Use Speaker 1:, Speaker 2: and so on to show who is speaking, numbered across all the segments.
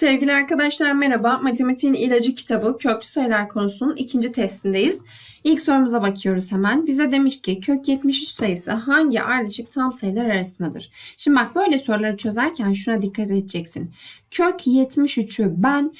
Speaker 1: Sevgili arkadaşlar merhaba. Matematiğin ilacı kitabı köklü sayılar konusunun ikinci testindeyiz. İlk sorumuza bakıyoruz hemen. Bize demiş ki kök 73 sayısı hangi ardışık tam sayılar arasındadır? Şimdi bak böyle soruları çözerken şuna dikkat edeceksin. Kök 73'ü ben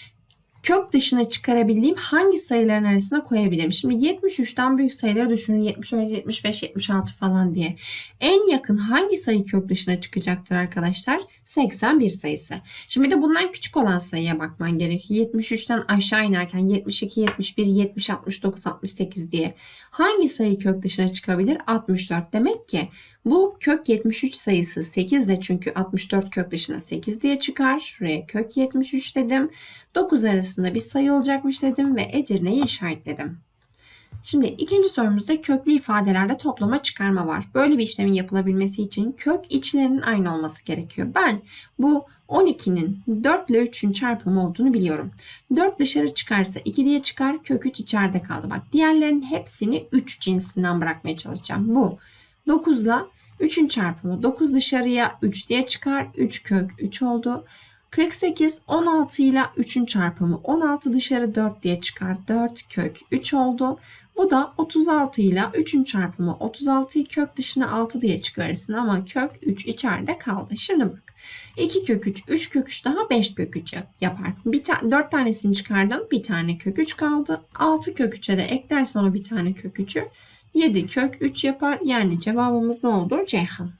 Speaker 1: kök dışına çıkarabildiğim hangi sayıların arasına koyabilirim? Şimdi 73'ten büyük sayıları düşünün. 74, 75, 76 falan diye. En yakın hangi sayı kök dışına çıkacaktır arkadaşlar? 81 sayısı. Şimdi de bundan küçük olan sayıya bakman gerekiyor. 73'ten aşağı inerken 72, 71, 70, 69, 68 diye. Hangi sayı kök dışına çıkabilir? 64. Demek ki bu kök 73 sayısı 8 de çünkü 64 kök dışına 8 diye çıkar. Şuraya kök 73 dedim. 9 arasında bir sayı olacakmış dedim ve Edirne'yi işaretledim. Şimdi ikinci sorumuzda köklü ifadelerde toplama çıkarma var. Böyle bir işlemin yapılabilmesi için kök içlerinin aynı olması gerekiyor. Ben bu 12'nin 4 ile 3'ün çarpımı olduğunu biliyorum. 4 dışarı çıkarsa 2 diye çıkar. Kök 3 içeride kaldı. Bak diğerlerinin hepsini 3 cinsinden bırakmaya çalışacağım. Bu 9 ile 3'ün çarpımı 9 dışarıya 3 diye çıkar. 3 kök 3 oldu. 48 16 ile 3'ün çarpımı 16 dışarı 4 diye çıkar. 4 kök 3 oldu. Bu da 36 ile 3'ün çarpımı 36'yı kök dışına 6 diye çıkarırsın ama kök 3 içeride kaldı. Şimdi bak 2 kök 3, 3 kök 3 daha 5 kök 3 yapar. Bir ta 4 tanesini çıkardın bir tane kök 3 kaldı. 6 kök 3'e de eklersen ona bir tane kök 3'ü 7 kök 3 yapar. Yani cevabımız ne oldu? Ceyhan.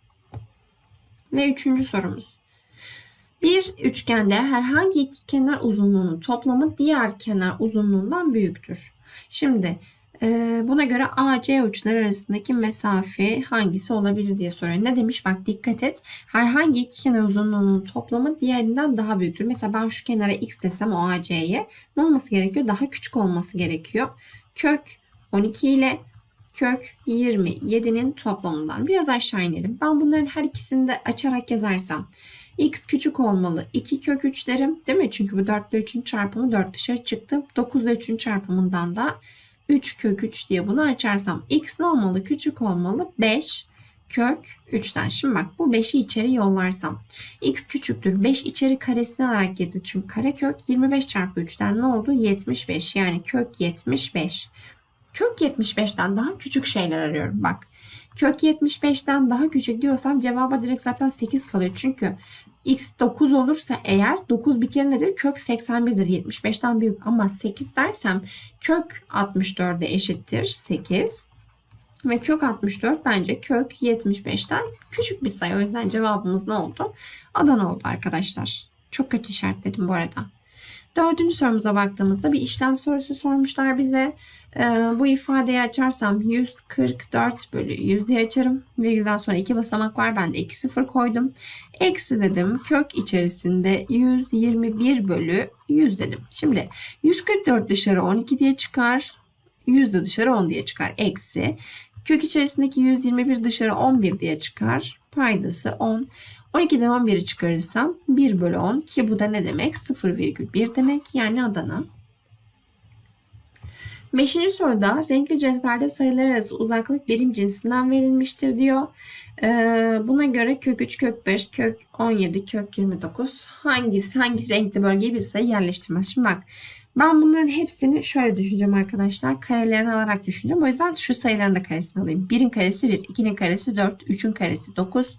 Speaker 1: Ve üçüncü sorumuz. Bir üçgende herhangi iki kenar uzunluğunun toplamı diğer kenar uzunluğundan büyüktür. Şimdi buna göre AC uçları arasındaki mesafe hangisi olabilir diye soruyor. Ne demiş? Bak dikkat et. Herhangi iki kenar uzunluğunun toplamı diğerinden daha büyüktür. Mesela ben şu kenara x desem o AC'ye ne olması gerekiyor? Daha küçük olması gerekiyor. Kök 12 ile kök 27'nin toplamından. Biraz aşağı inelim. Ben bunların her ikisini de açarak yazarsam x küçük olmalı. 2 kök 3 derim değil mi? Çünkü bu 4 ile 3'ün çarpımı 4 dışarı çıktı. 9 ile 3'ün çarpımından da 3 kök 3 diye bunu açarsam x ne olmalı? Küçük olmalı. 5 kök 3'ten. Şimdi bak bu 5'i içeri yollarsam x küçüktür. 5 içeri karesini alarak getir. Çünkü karekök 25 çarpı 3'ten ne oldu? 75. Yani kök 75. Kök 75'ten daha küçük şeyler arıyorum. Bak kök 75'ten daha küçük diyorsam cevaba direkt zaten 8 kalıyor. Çünkü x 9 olursa eğer 9 bir kere nedir? Kök 81'dir. 75'ten büyük ama 8 dersem kök 64'e eşittir 8. Ve kök 64 bence kök 75'ten küçük bir sayı. O yüzden cevabımız ne oldu? Adana oldu arkadaşlar. Çok kötü işaretledim bu arada. Dördüncü sorumuza baktığımızda bir işlem sorusu sormuşlar bize. Ee, bu ifadeyi açarsam 144 bölü 100 diye açarım. Virgülden sonra iki basamak var. Ben de 2 sıfır koydum. Eksi dedim. Kök içerisinde 121 bölü 100 dedim. Şimdi 144 dışarı 12 diye çıkar. 100 de dışarı 10 diye çıkar. Eksi. Kök içerisindeki 121 dışarı 11 diye çıkar. Paydası 10. 12'den 11'i çıkarırsam 1 bölü 10 ki bu da ne demek? 0,1 demek yani Adana. Beşinci soruda renkli cetvelde sayılar arası uzaklık birim cinsinden verilmiştir diyor. Ee, buna göre kök 3, kök 5, kök 17, kök 29 hangisi hangi renkli bölgeye bir sayı yerleştirmez? Şimdi bak ben bunların hepsini şöyle düşüneceğim arkadaşlar. Karelerini alarak düşüneceğim. O yüzden şu sayıların da karesini alayım. 1'in karesi 1, 2'nin karesi 4, 3'ün karesi 9,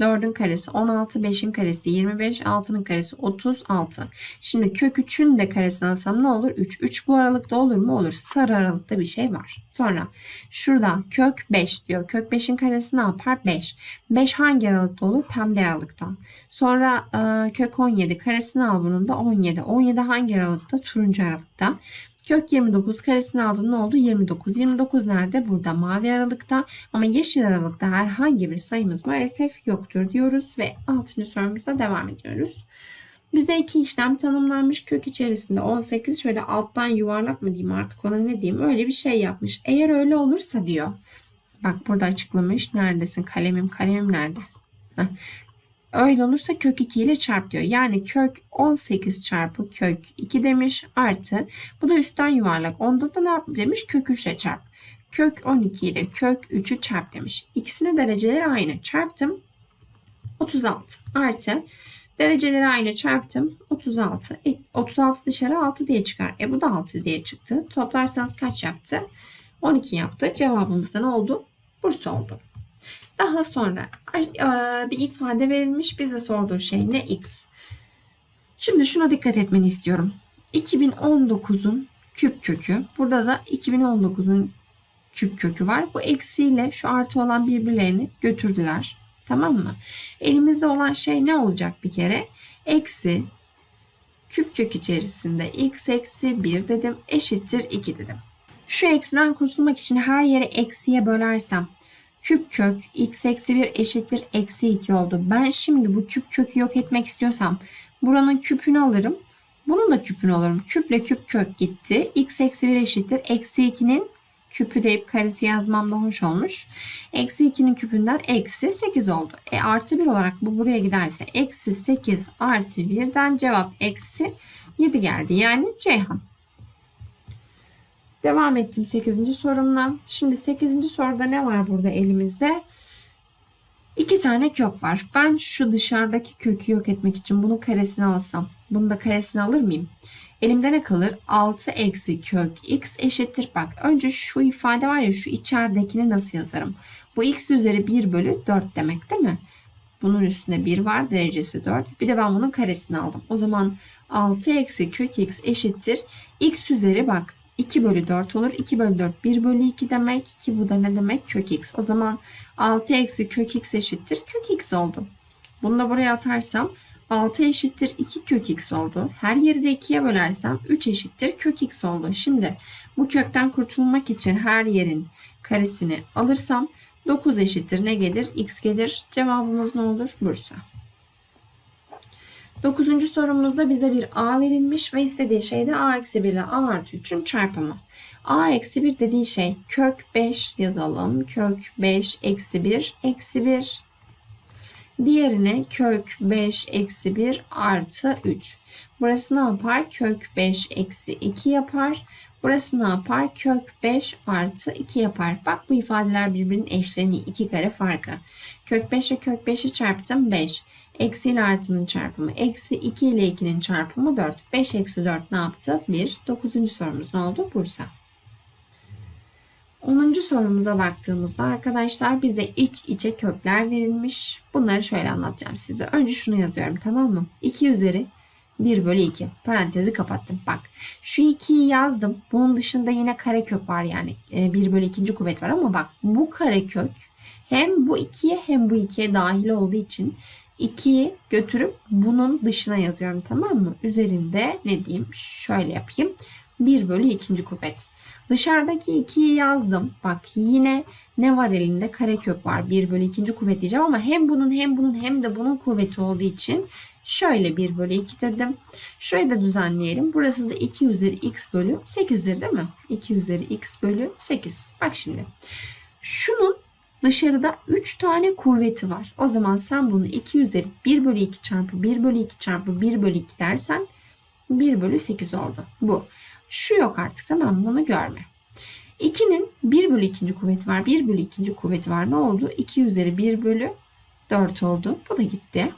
Speaker 1: 4'ün karesi 16, 5'in karesi 25, 6'nın karesi 36. Şimdi kök 3'ün de karesini alsam ne olur? 3. 3 bu aralıkta olur mu? Olur. Sarı aralıkta bir şey var. Sonra şurada kök 5 diyor. Kök 5'in karesi ne yapar? 5. 5 hangi aralıkta olur? Pembe aralıkta. Sonra e, kök 17 karesini al bunun da 17. 17 hangi aralıkta? Turuncu aralıkta. Kök 29 karesini aldın ne oldu? 29. 29 nerede? Burada mavi aralıkta ama yeşil aralıkta herhangi bir sayımız maalesef yoktur diyoruz ve 6. sorumuza devam ediyoruz. Bize iki işlem tanımlanmış. Kök içerisinde 18 şöyle alttan yuvarlak mı diyeyim artık ona ne diyeyim öyle bir şey yapmış. Eğer öyle olursa diyor. Bak burada açıklamış. Neredesin? Kalemim kalemim nerede? Öyle olursa kök 2 ile çarp diyor. Yani kök 18 çarpı kök 2 demiş artı. Bu da üstten yuvarlak. Onda da ne yap demiş? Kök 3 ile çarp. Kök 12 ile kök 3'ü çarp demiş. İkisinin dereceleri aynı. Çarptım. 36 artı. Dereceleri aynı çarptım. 36. E, 36 dışarı 6 diye çıkar. E bu da 6 diye çıktı. Toplarsanız kaç yaptı? 12 yaptı. Cevabımız ne oldu? Bursa oldu. Daha sonra e, bir ifade verilmiş. Bize sorduğu şey ne? X. Şimdi şuna dikkat etmeni istiyorum. 2019'un küp kökü. Burada da 2019'un küp kökü var. Bu eksiyle şu artı olan birbirlerini götürdüler. Tamam mı? Elimizde olan şey ne olacak bir kere? Eksi küp kök içerisinde x eksi 1 dedim eşittir 2 dedim. Şu eksiden kurtulmak için her yere eksiye bölersem küp kök x eksi 1 eşittir eksi 2 oldu. Ben şimdi bu küp kökü yok etmek istiyorsam buranın küpünü alırım. Bunun da küpünü alırım. Küple küp kök gitti. x eksi 1 eşittir. Eksi 2'nin küpü deyip karesi yazmam da hoş olmuş. Eksi 2'nin küpünden eksi 8 oldu. E artı 1 olarak bu buraya giderse eksi 8 artı 1'den cevap eksi 7 geldi. Yani Ceyhan. Devam ettim 8. sorumla. Şimdi 8. soruda ne var burada elimizde? İki tane kök var. Ben şu dışarıdaki kökü yok etmek için bunun karesini alsam, bunu da karesini alır mıyım? Elimde ne kalır? 6 eksi kök x eşittir. Bak önce şu ifade var ya şu içeridekini nasıl yazarım? Bu x üzeri 1 bölü 4 demek değil mi? Bunun üstünde 1 var derecesi 4. Bir de ben bunun karesini aldım. O zaman 6 eksi kök x eşittir. x üzeri bak 2 bölü 4 olur. 2 bölü 4 1 bölü 2 demek ki bu da ne demek? Kök x. O zaman 6 eksi kök x eşittir. Kök x oldu. Bunu da buraya atarsam 6 eşittir 2 kök x oldu. Her yeri de 2'ye bölersem 3 eşittir kök x oldu. Şimdi bu kökten kurtulmak için her yerin karesini alırsam 9 eşittir ne gelir? x gelir. Cevabımız ne olur? Bursa. Dokuzuncu sorumuzda bize bir a verilmiş ve istediği şey de a eksi 1 ile a artı 3'ün çarpımı. a eksi 1 dediği şey kök 5 yazalım. Kök 5 eksi 1 eksi 1. Diğerine kök 5 eksi 1 artı 3. Burası ne yapar? Kök 5 eksi 2 yapar. Burası ne yapar? Kök 5 artı 2 yapar. Bak bu ifadeler birbirinin eşleni iki kare farkı. Kök 5 ile kök 5'i çarptım 5. Eksi ile artının çarpımı. Eksi 2 ile 2'nin çarpımı 4. 5 eksi 4 ne yaptı? 1. 9. sorumuz ne oldu? Bursa. 10. sorumuza baktığımızda arkadaşlar bize iç içe kökler verilmiş. Bunları şöyle anlatacağım size. Önce şunu yazıyorum tamam mı? 2 üzeri 1 bölü 2. Parantezi kapattım. Bak şu 2'yi yazdım. Bunun dışında yine karekök var yani. 1 bölü 2. kuvvet var ama bak bu karekök hem bu 2'ye hem bu 2'ye dahil olduğu için 2'yi götürüp bunun dışına yazıyorum tamam mı? Üzerinde ne diyeyim şöyle yapayım. 1 bölü 2. kuvvet. Dışarıdaki 2'yi yazdım. Bak yine ne var elinde? Karekök var. 1 bölü 2. kuvvet diyeceğim ama hem bunun hem bunun hem de bunun kuvveti olduğu için şöyle 1 bölü 2 dedim. Şurayı da düzenleyelim. Burası da 2 üzeri x bölü 8'dir değil mi? 2 üzeri x bölü 8. Bak şimdi. Şunun dışarıda 3 tane kuvveti var. O zaman sen bunu 2 üzeri 1 bölü 2 çarpı 1 bölü 2 çarpı 1 bölü 2 dersen 1 bölü 8 oldu. Bu. Şu yok artık tamam mı? Bunu görme. 2'nin 1 bölü 2. kuvveti var. 1 bölü 2. kuvveti var. Ne oldu? 2 üzeri 1 bölü 4 oldu. Bu da gitti.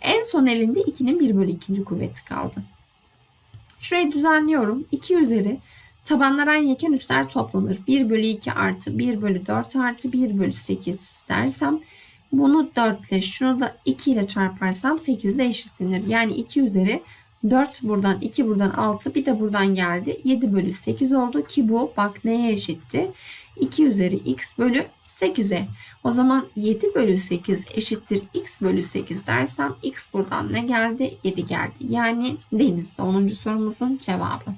Speaker 1: En son elinde 2'nin 1 bölü 2. kuvveti kaldı. Şurayı düzenliyorum. 2 üzeri tabanlar aynıyken üstler toplanır. 1 bölü 2 artı 1 bölü 4 artı 1 bölü 8 dersem bunu 4 ile şunu da 2 ile çarparsam 8 ile eşitlenir. Yani 2 üzeri 4 buradan 2 buradan 6 bir de buradan geldi. 7 bölü 8 oldu ki bu bak neye eşitti? 2 üzeri x bölü 8'e. O zaman 7 bölü 8 eşittir x bölü 8 dersem x buradan ne geldi? 7 geldi. Yani denizde 10. sorumuzun cevabı.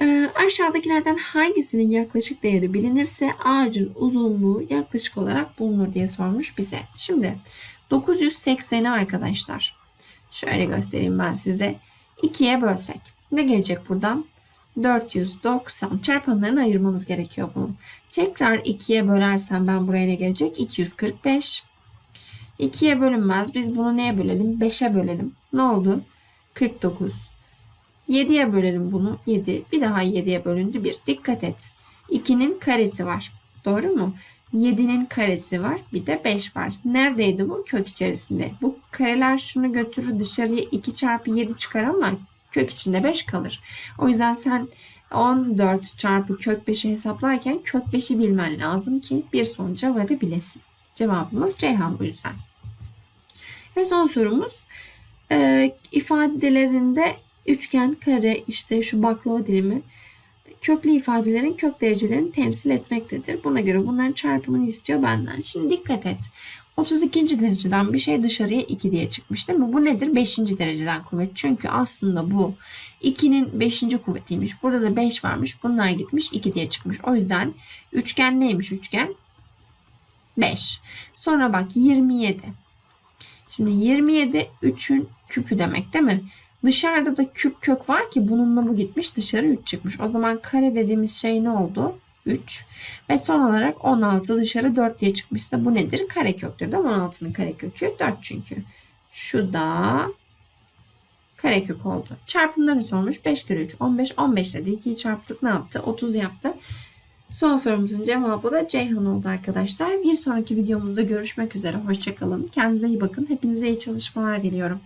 Speaker 1: Ee, aşağıdakilerden hangisinin yaklaşık değeri bilinirse ağacın uzunluğu yaklaşık olarak bulunur diye sormuş bize. Şimdi 980'i arkadaşlar. Şöyle göstereyim ben size. 2'ye bölsek. Ne gelecek buradan? 490. Çarpanlarını ayırmamız gerekiyor bunu. Tekrar 2'ye bölersem ben buraya ne gelecek? 245. 2'ye bölünmez. Biz bunu neye bölelim? 5'e bölelim. Ne oldu? 49. 7'ye bölelim bunu. 7. Bir daha 7'ye bölündü 1. Dikkat et. 2'nin karesi var. Doğru mu? 7'nin karesi var. Bir de 5 var. Neredeydi bu? Kök içerisinde. Bu kareler şunu götürür dışarıya 2 çarpı 7 çıkar ama kök içinde 5 kalır. O yüzden sen 14 çarpı kök 5'i hesaplarken kök 5'i bilmen lazım ki bir sonuca varabilesin. Cevabımız Ceyhan bu yüzden. Ve son sorumuz e, ifadelerinde üçgen, kare, işte şu baklava dilimi köklü ifadelerin kök derecelerini temsil etmektedir. Buna göre bunların çarpımını istiyor benden. Şimdi dikkat et. 32. dereceden bir şey dışarıya 2 diye çıkmış değil mi? Bu nedir? 5. dereceden kuvvet. Çünkü aslında bu 2'nin 5. kuvvetiymiş. Burada da 5 varmış. Bunlar gitmiş 2 diye çıkmış. O yüzden üçgen neymiş üçgen? 5. Sonra bak 27. Şimdi 27 3'ün küpü demek değil mi? Dışarıda da küp kök var ki bununla bu gitmiş dışarı 3 çıkmış. O zaman kare dediğimiz şey ne oldu? 3. Ve son olarak 16 dışarı 4 diye çıkmışsa bu nedir? Kare köktür değil mi? 16'nın kare kökü 4 çünkü. Şu da kare kök oldu. Çarpımlarını sormuş. 5 kere 3 15. 15 dedi. 2'yi çarptık ne yaptı? 30 yaptı. Son sorumuzun cevabı da Ceyhan oldu arkadaşlar. Bir sonraki videomuzda görüşmek üzere. Hoşçakalın. Kendinize iyi bakın. Hepinize iyi çalışmalar diliyorum.